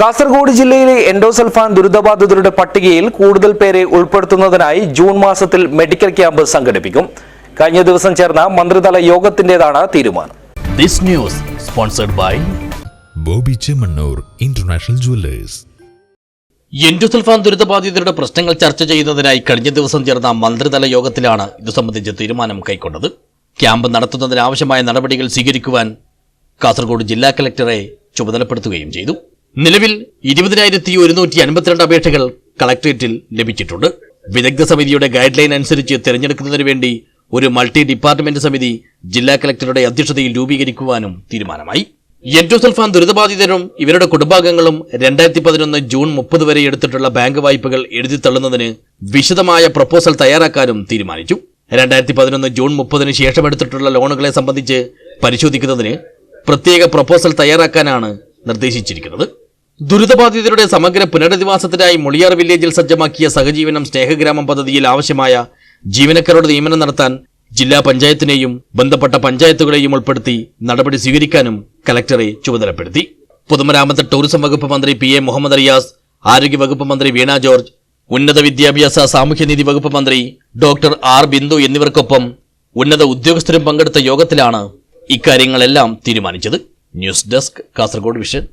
കാസർഗോഡ് ജില്ലയിലെ എൻഡോസൾഫാൻ ദുരിതബാധിതരുടെ പട്ടികയിൽ കൂടുതൽ പേരെ ഉൾപ്പെടുത്തുന്നതിനായി ജൂൺ മാസത്തിൽ മെഡിക്കൽ ക്യാമ്പ് സംഘടിപ്പിക്കും. കഴിഞ്ഞ ദിവസം ചേർന്ന മന്ത്രിതല യോഗത്തിന്റേതാണ് തീരുമാനം. This news sponsored by Boby Chemmanur international jewellers. Endosulfan ദുരിതബാധിതരുടെ പ്രശ്നങ്ങൾ ചർച്ച ചെയ്യുന്നതിനായി കഴിഞ്ഞ ദിവസം ചേർന്ന മന്ത്രിതല യോഗത്തിലാണ് ഇത് സംബന്ധിച്ച് തീരുമാനം കൈക്കൊണ്ടത്. ക്യാമ്പ് നടത്തുന്നതിനാവശ്യമായ നടപടികൾ സ്വീകരിക്കുവാൻ കാസർഗോഡ് ജില്ലാ കലക്ടറെ ചുമതലപ്പെടുത്തുകയും ചെയ്തു. നിലവിൽ ഇരുപതിനായിരത്തി ഒരുന്നൂറ്റി അൻപത്തിരണ്ട് അപേക്ഷകൾ കളക്ടറേറ്റിൽ ലഭിച്ചിട്ടുണ്ട്. വിദഗ്ധ സമിതിയുടെ ഗൈഡ് ലൈൻ അനുസരിച്ച് തിരഞ്ഞെടുക്കുന്നതിന് വേണ്ടി ഒരു മൾട്ടി ഡിപ്പാർട്ട്മെന്റ് സമിതി ജില്ലാ കളക്ടറുടെ അധ്യക്ഷതയിൽ രൂപീകരിക്കുവാനും തീരുമാനമായി. എൻഡോസൽഫാൻ ദുരിതബാധിതരും ഇവരുടെ കുടുംബാംഗങ്ങളും രണ്ടായിരത്തി പതിനൊന്ന് ജൂൺ മുപ്പത് വരെ എടുത്തിട്ടുള്ള ബാങ്ക് വായ്പകൾ എഴുതിത്തള്ളുന്നതിന് വിശദമായ പ്രപ്പോസൽ തയ്യാറാക്കാനും തീരുമാനിച്ചു. രണ്ടായിരത്തി പതിനൊന്ന് ജൂൺ മുപ്പതിന് ശേഷം എടുത്തിട്ടുള്ള ലോണുകളെ സംബന്ധിച്ച് പരിശോധിക്കുന്നതിന് പ്രത്യേക പ്രപ്പോസൽ തയ്യാറാക്കാനാണ് നിർദ്ദേശിച്ചിരിക്കുന്നത്. ദുരിതബാധിതരുടെ സമഗ്ര പുനരധിവാസത്തിനായി മുളിയാർ വില്ലേജിൽ സജ്ജമാക്കിയ സഹജീവനം സ്നേഹഗ്രാമം പദ്ധതിയിൽ ആവശ്യമായ ജീവനക്കാരുടെ നിയമനം നടത്താൻ ജില്ലാ പഞ്ചായത്തിനെയും ബന്ധപ്പെട്ട പഞ്ചായത്തുകളെയും ഉൾപ്പെടുത്തി നടപടി സ്വീകരിക്കാനും കലക്ടറെ ചുമതലപ്പെടുത്തി. പൊതുമരാമത്ത് ടൂറിസം വകുപ്പ് മന്ത്രി പി എ മുഹമ്മദ് റിയാസ് ആരോഗ്യ വകുപ്പ് മന്ത്രി വീണ ജോർജ് ഉന്നത വിദ്യാഭ്യാസ സാമൂഹ്യനീതി വകുപ്പ് മന്ത്രി ഡോക്ടർ ആർ ബിന്ദു എന്നിവർക്കൊപ്പം ഉന്നത ഉദ്യോഗസ്ഥരും പങ്കെടുത്ത യോഗത്തിലാണ് ഇക്കാര്യങ്ങളെല്ലാം തീരുമാനിച്ചത്. News desk Kasaragod vision.